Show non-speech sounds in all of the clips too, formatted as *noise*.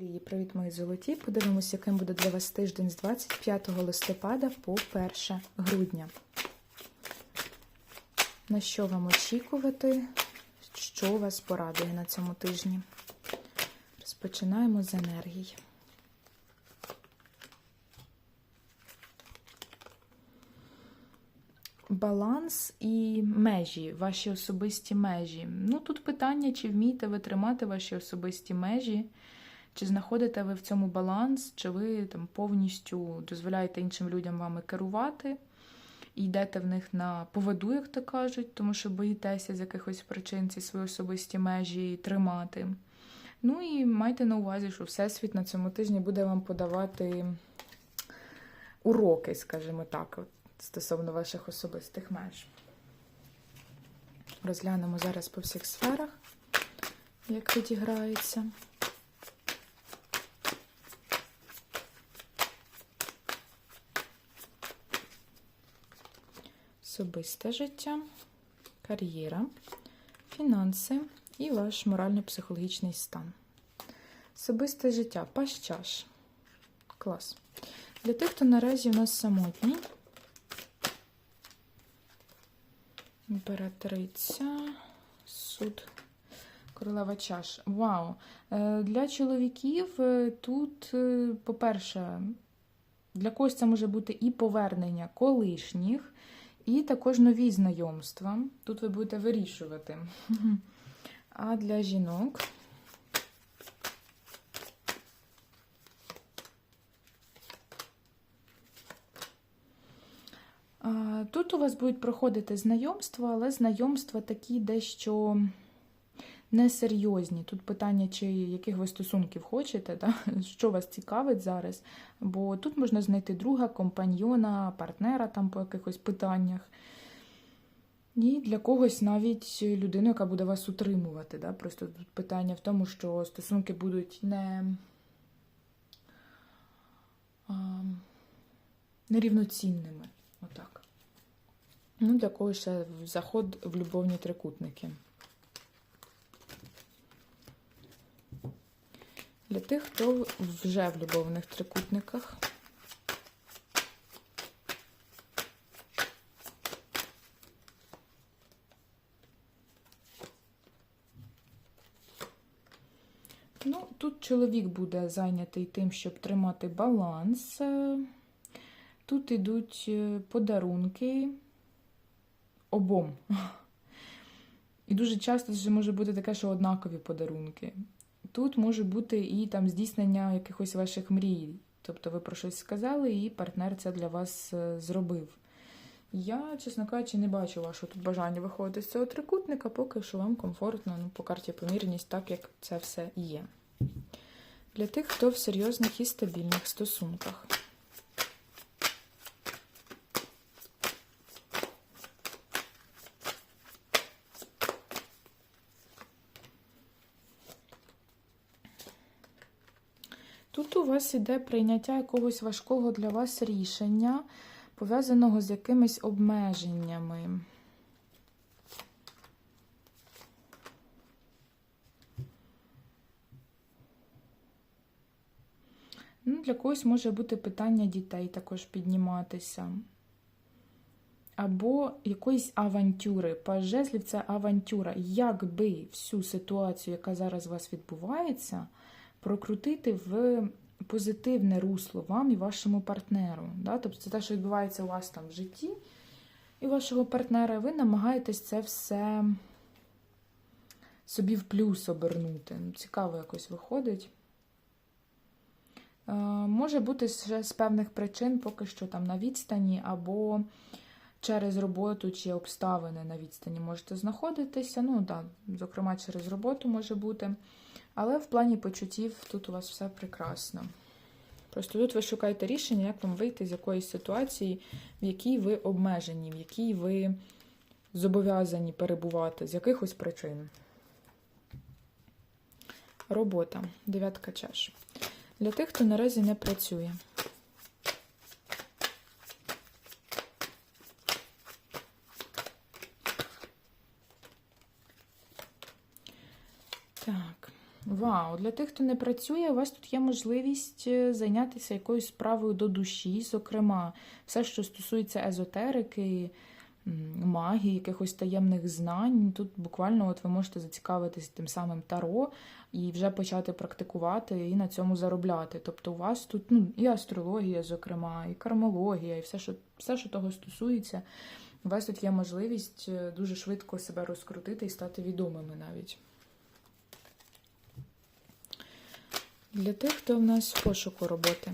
Лії, привіт, мої золоті. Подивимося, яким буде для вас тиждень з 25 листопада по 1 грудня. На що вам очікувати? Що вас порадує на цьому тижні? Розпочинаємо з енергій. Баланс і межі, ваші особисті межі. Ну, тут питання, чи вмієте ви тримати ваші особисті межі, чи знаходите ви в цьому баланс, чи ви там повністю дозволяєте іншим людям вами керувати, і йдете в них на поводу, як то кажуть, тому що боїтеся з якихось причин ці свої особисті межі тримати. Ну і майте на увазі, що Всесвіт на цьому тижні буде вам подавати уроки, скажімо так, стосовно ваших особистих меж. Розглянемо зараз по всіх сферах, як відіграється. Особисте життя, кар'єра, фінанси і ваш морально-психологічний стан. Особисте життя, пащаш. Клас. Для тих, хто наразі у нас самотній. Імператриця, суд, королева чаш. Вау! Е, Для чоловіків е, тут, е, по-перше, для когось це може бути і повернення колишніх, і також нові знайомства. Тут ви будете вирішувати. А для жінок. Тут у вас будуть проходити знайомства, але знайомства такі дещо несерйозні. Тут питання, чи яких ви стосунків хочете, да? *laughs* що вас цікавить зараз. Бо тут можна знайти друга, компаньйона, партнера там по якихось питаннях. І для когось навіть людину, яка буде вас утримувати. Да? Просто тут питання в тому, що стосунки будуть не, нерівноцінними. Отак. Ну, для когось заход в любовні трикутники. Для тих, хто вже в любовних трикутниках. Ну, тут чоловік буде зайнятий тим, щоб тримати баланс. Тут йдуть е, подарунки обом. І дуже часто це може бути таке, що однакові подарунки. Тут може бути і там здійснення якихось ваших мрій. Тобто ви про щось сказали, і партнер це для вас е, зробив. Я, чесно кажучи, не бачу вашого тут бажання виходити з цього трикутника, поки що вам комфортно, ну, по карті помірність, так як це все є. Для тих, хто в серйозних і стабільних стосунках. Тут у вас іде прийняття якогось важкого для вас рішення, пов'язаного з якимись обмеженнями. Ну, Для когось може бути питання дітей також підніматися. Або якоїсь авантюри. Паж жезлів – це авантюра. Якби всю ситуацію, яка зараз у вас відбувається, прокрутити в позитивне русло вам і вашому партнеру. Да? Тобто це те, що відбувається у вас там в житті і вашого партнера, ви намагаєтесь це все собі в плюс обернути. Ну, Цікаво якось виходить. Е, Може бути ще з певних причин, поки що там на відстані, або через роботу чи обставини на відстані можете знаходитися. Ну, так, зокрема, через роботу може бути. Але в плані почуттів тут у вас все прекрасно. Просто тут ви шукаєте рішення, як вам вийти з якоїсь ситуації, в якій ви обмежені, в якій ви зобов'язані перебувати з якихось причин. Робота. Дев'ятка чаш. Для тих, хто наразі не працює. Так, Вау, для тих, хто не працює, у вас тут є можливість е, зайнятися якоюсь справою до душі, зокрема, все, що стосується езотерики, магії, якихось таємних знань. Тут буквально от ви можете зацікавитись тим самим таро і вже почати практикувати і на цьому заробляти. Тобто у вас тут ну, і астрологія, зокрема, і кармологія, і все, що, все, що того стосується. У вас тут є можливість е, дуже швидко себе розкрутити і стати відомими навіть. Для тих, хто в нас в пошуку роботи.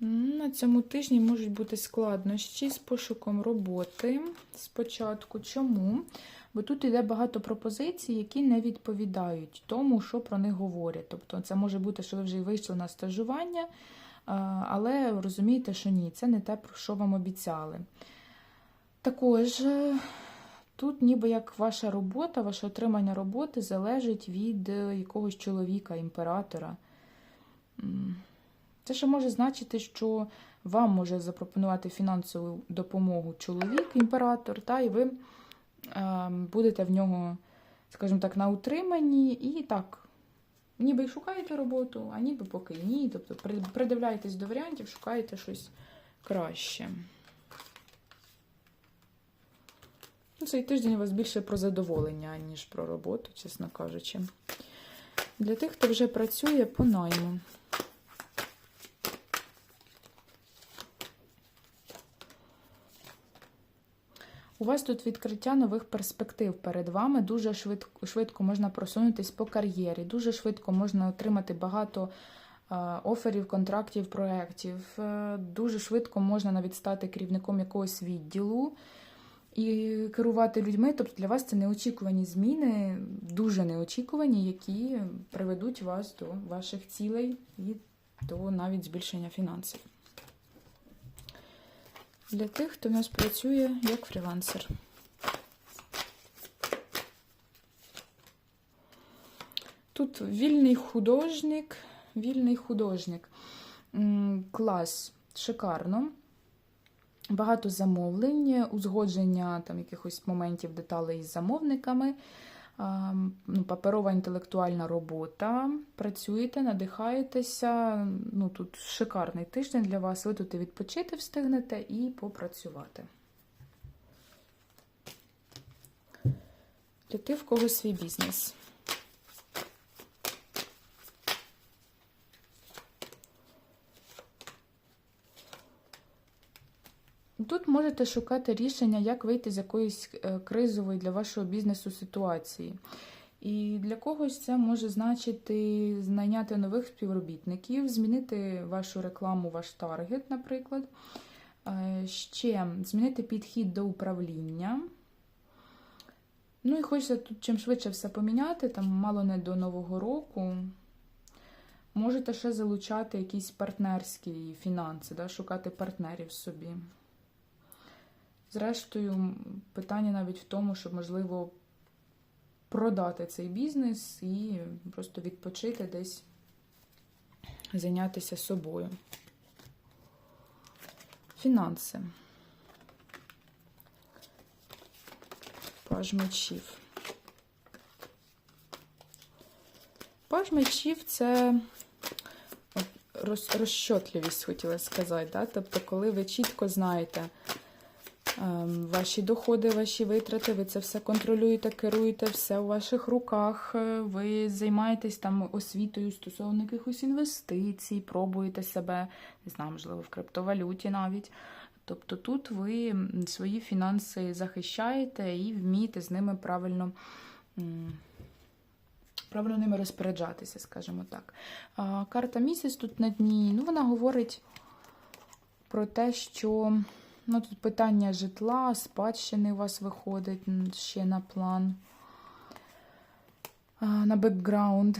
На цьому тижні можуть бути складнощі з пошуком роботи спочатку. Чому? Бо тут йде багато пропозицій, які не відповідають тому, що про них говорять. Тобто, це може бути, що ви вже вийшли на стажування, але розумієте, що ні, це не те, про що вам обіцяли. Також е, тут, ніби як ваша робота, ваше отримання роботи залежить від е, якогось чоловіка, імператора. Це ще може значити, що вам може запропонувати фінансову допомогу чоловік, імператор, та, і ви е, будете в нього, скажімо так, на утриманні і так. Ніби й шукаєте роботу, а ніби поки ні. Тобто при- придивляєтесь до варіантів, шукаєте щось краще. Ну, Цей тиждень у вас більше про задоволення, ніж про роботу, чесно кажучи. Для тих, хто вже працює по найму. У вас тут відкриття нових перспектив перед вами. Дуже швидко, швидко можна просунутись по кар'єрі, дуже швидко можна отримати багато е, оферів, контрактів, проєктів. Е, Дуже швидко можна навіть стати керівником якогось відділу і керувати людьми. Тобто для вас це неочікувані зміни, дуже неочікувані, які приведуть вас до ваших цілей і до навіть збільшення фінансів. Для тих, хто в нас працює як фрілансер. Тут вільний художник, вільний художник. Клас, шикарно. Багато замовлень, узгодження там якихось моментів, деталей із замовниками. Ну, паперова інтелектуальна робота. Працюєте, надихаєтеся. Ну, тут шикарний тиждень для вас. Ви тут і відпочити встигнете і попрацювати. Для в кого свій бізнес. Тут можете шукати рішення, як вийти з якоїсь е, кризової для вашого бізнесу ситуації. І для когось це може значити знайняти нових співробітників, змінити вашу рекламу, ваш таргет, наприклад. Е, Ще змінити підхід до управління. Ну і хочеться тут чим швидше все поміняти, там мало не до Нового року. Можете ще залучати якісь партнерські фінанси, да, шукати партнерів собі. Зрештою, питання навіть в тому, щоб, можливо, продати цей бізнес і просто відпочити десь, зайнятися собою. Фінанси. Паж мечів. Паж мечів це розчотливість, хотіла сказати. Да? Тобто, коли ви чітко знаєте, Ваші доходи, ваші витрати, ви це все контролюєте, керуєте, все у ваших руках. е, Ви займаєтесь там освітою стосовно якихось інвестицій, пробуєте себе, не знаю, можливо, в криптовалюті навіть. Тобто тут ви свої фінанси захищаєте і вмієте з ними правильно. Правильно ними розпоряджатися, скажімо так. Карта місяць тут на дні. Ну, вона говорить про те, що Ну, тут питання житла, спадщини у вас виходить ще на план, на бекграунд.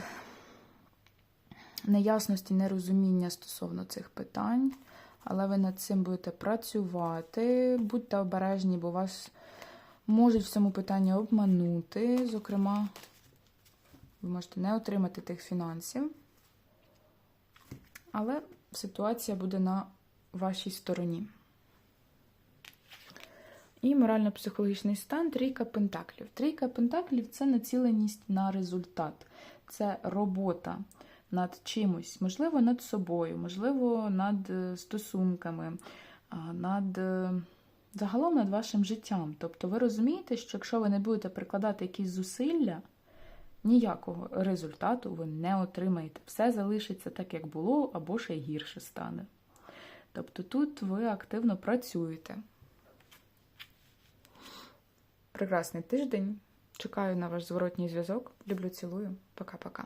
Неясності, нерозуміння стосовно цих питань, але ви над цим будете працювати. Будьте обережні, бо вас можуть в цьому питанні обманути. Зокрема, ви можете не отримати тих фінансів, але ситуація буде на вашій стороні. І морально-психологічний стан трійка пентаклів. Трійка пентаклів це націленість на результат, це робота над чимось, можливо, над собою, можливо, над е, стосунками, над е, загалом над вашим життям. Тобто ви розумієте, що якщо ви не будете прикладати якісь зусилля, ніякого результату ви не отримаєте. Все залишиться так, як було, або ще гірше стане. Тобто тут ви активно працюєте. Прекрасний тиждень. Чекаю на ваш зворотній зв'язок. Люблю, цілую. Пока-пока.